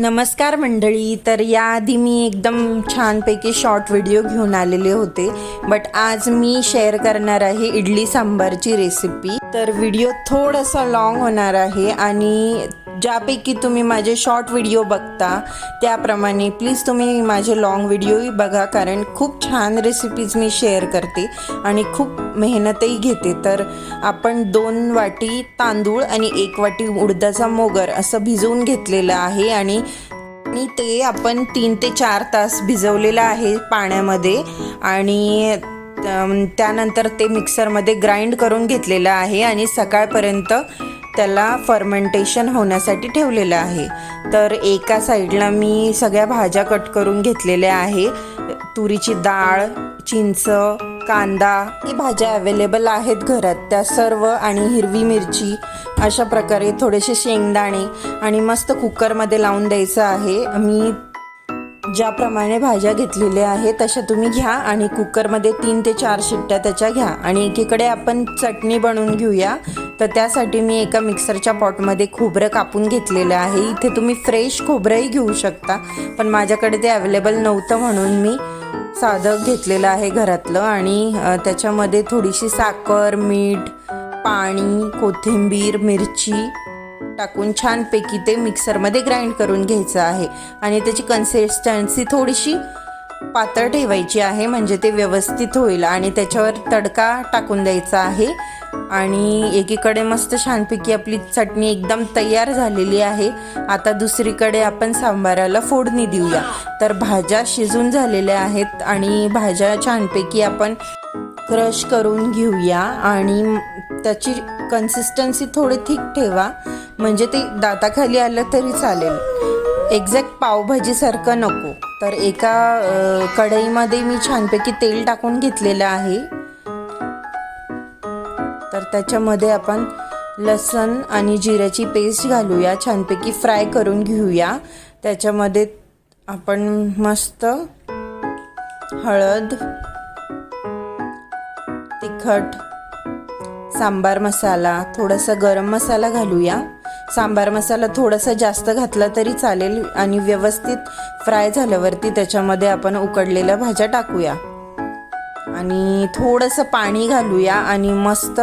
नमस्कार मंडळी. तर याआधी मी एकदम छानपैकी शॉर्ट व्हिडिओ घेऊन आलेले होते. बट आज मी शेअर करणार आहे इडली सांबारची रेसिपी तर व्हिडिओ थोडासा लॉंग होणार आहे आणि ज्यापैकी तुम्ही माझे शॉर्ट व्हिडिओ बघता त्याप्रमाणे प्लीज तुम्ही माझे लॉंग व्हिडिओही बघा कारण खूप छान रेसिपीज मी शेअर करते आणि खूप मेहनतही घेते. तर आपण दोन वाटी तांदूळ आणि एक वाटी उडदाचा मोगर असं भिजवून घेतलेलं आहे आणि आणि ते आपण तीन ते चार तास भिजवलेलं आहे पाण्यामध्ये आणि त्यानंतर ते मिक्सरमध्ये ग्राइंड करून घेतलेलं आहे आणि सकाळपर्यंत त्याला फर्मेंटेशन होण्यासाठी ठेवलेलं आहे. तर एका साईडला मी सगळ्या भाज्या कट करून घेतलेल्या आहे. तुरीची डाळ चिंच कांदा ही भाज्या अवेलेबल आहेत घरात. त्या सर्व आणि हिरवी मिरची अशा प्रकारे थोडेसे शेंगदाणे आणि मस्त कुकरमध्ये लावून द्यायचं आहे. मी ज्याप्रमाणे भाज्या घेतलेल्या आहेत तशा तुम्ही घ्या आणि कुकरमध्ये तीन ते चार शिट्ट्या त्याच्या घ्या. आणि एकीकडे आपण चटणी बनवून घेऊया. तर त्यासाठी मी एका मिक्सरच्या पॉटमध्ये खोबरं कापून घेतलेलं आहे. इथे तुम्ही फ्रेश खोबरंही घेऊ शकता पण माझ्याकडे ते अवेलेबल नव्हतं म्हणून मी साधं घेतलेलं आहे घरातलं. आणि त्याच्यामध्ये थोडीशी साखर मीठ पाणी कोथिंबीर मिरची टाकून छानपैकी ते मिक्सरमध्ये ग्राइंड करून घ्यायचं आहे. आणि त्याची कन्सिस्टन्सी थोडीशी पातळ ठेवायची आहे म्हणजे ते व्यवस्थित होईल. आणि त्याच्यावर तडका टाकून द्यायचा आहे. आणि एकीकडे मस्त छानपैकी आपली चटणी एकदम तयार झालेली आहे. आता दुसरीकडे आपण सांबाराला फोडणी देऊया. तर भाज्या शिजून झालेल्या आहेत आणि भाज्या छानपैकी आपण क्रश करून घेऊया. आणि त्याची कन्सिस्टन्सी थोडी थिक ठेवा. म्हणजे ते दाताखाली आलं तरी चालेल. एक्झॅक्ट पावभाजीसारखं नको. तर एका कढईमध्ये मी छानपैकी तेल टाकून घेतलेलं आहे. तर त्याच्यामध्ये आपण लसण आणि जिऱ्याची पेस्ट घालूया. छानपैकी फ्राय करून घेऊया. त्याच्यामध्ये आपण मस्त हळद तिखट सांबार मसाला थोडासा गरम मसाला घालूया. सांबार मसाला थोडासा जास्त घातला तरी चालेल आणि व्यवस्थित फ्राय झाल्यावरती त्याच्यामध्ये आपण उकडलेल्या भाज्या टाकूया. आणि थोडंसं पाणी घालूया आणि मस्त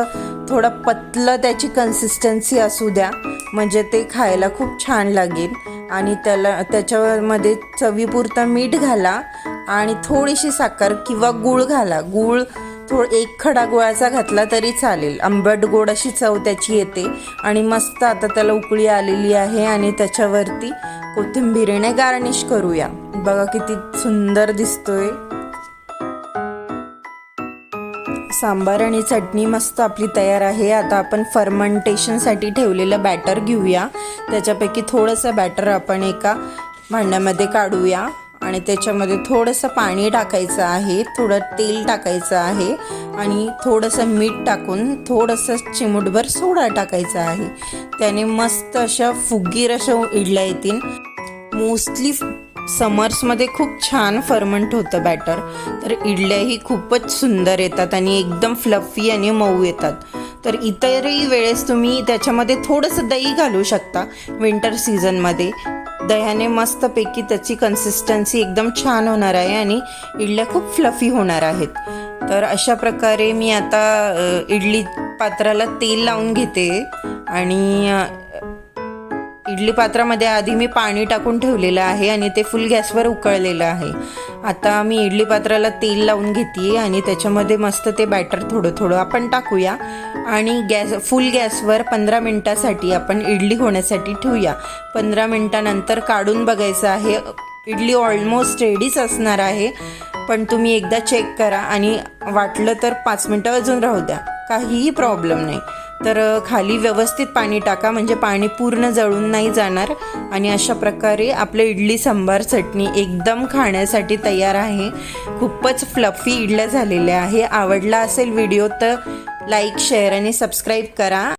थोडं पतलं त्याची कन्सिस्टन्सी असू द्या. म्हणजे ते खायला खूप छान लागेल. आणि त्याला त्याच्यामध्ये चवीपुरतं मीठ घाला आणि थोडीशी साखर किंवा गूळ घाला. गूळ थोड एक खडा गुळाचा घातला तरी चालेल. आंबट गोड अशी चव त्याची येते. आणि मस्त आता त्याला उकळी आलेली आहे आणि त्याच्यावरती कोथिंबीरीने गार्निश करूया. बघा किती सुंदर दिसतोय. सांबार आणि चटणी मस्त आपली तयार आहे. आता आपण फर्मंटेशनसाठी ठेवलेलं बॅटर घेऊया. त्याच्यापैकी थोडंसं बॅटर आपण एका भांड्यामध्ये काढूया. आणि त्याच्यामध्ये थोडंसं पाणी टाकायचं आहे थोडं तेल टाकायचं आहे आणि थोडंसं मीठ टाकून थोडंसं चिमूटभर सोडा टाकायचा आहे. त्याने मस्त अशा फुगीर अशा इडल्या येतील. मोस्टली समर्समध्ये खूप छान फर्मंट होतं बॅटर तर इडल्याही खूपच सुंदर येतात आणि एकदम फ्लफी आणि मऊ येतात. तर इतरही वेळेस तुम्ही त्याच्यामध्ये थोडंसं दही घालू शकता विंटर सीझनमध्ये दह्याने मस्तपैकी त्याची कन्सिस्टन्सी एकदम छान होणार आहे आणि इडल्या खूप फ्लफी होणार आहेत. तर अशा प्रकारे मी आता इडली पात्राला तेल लावून घेते आणि इडली पात्रामध्ये आधी मी पाणी टाकून ठेवलेलं आहे आणि ते फुल गॅसवर उकळलेलं आहे. आता मी इडली पात्राला तेल लावून घेते आणि त्याच्यामध्ये मस्त ते बॅटर थोडं थोडं आपण टाकूया. आणि गॅस फुल गॅसवर पंधरा मिनटासाठी आपण इडली होण्यासाठी ठेवूया. पंधरा मिनटानंतर काढून बघायचं आहे. इडली ऑलमोस्ट रेडीच असणार आहे. पण तुम्ही एकदा चेक करा आणि वाटलं तर पाच मिनटं अजून राहू द्या. काहीही प्रॉब्लेम नाही. तर खाली व्यवस्थित पाणी टाका म्हणजे पाणी पूर्ण जळून नाही जाणार. आणि अशा प्रकारे आपलं इडली सांबार चटणी एकदम खाण्यासाठी तयार आहे. खूपच फ्लफी इडल्या झालेल्या आहे. आवडला असेल व्हिडिओ तर लाईक शेअर आणि सबस्क्राईब करा.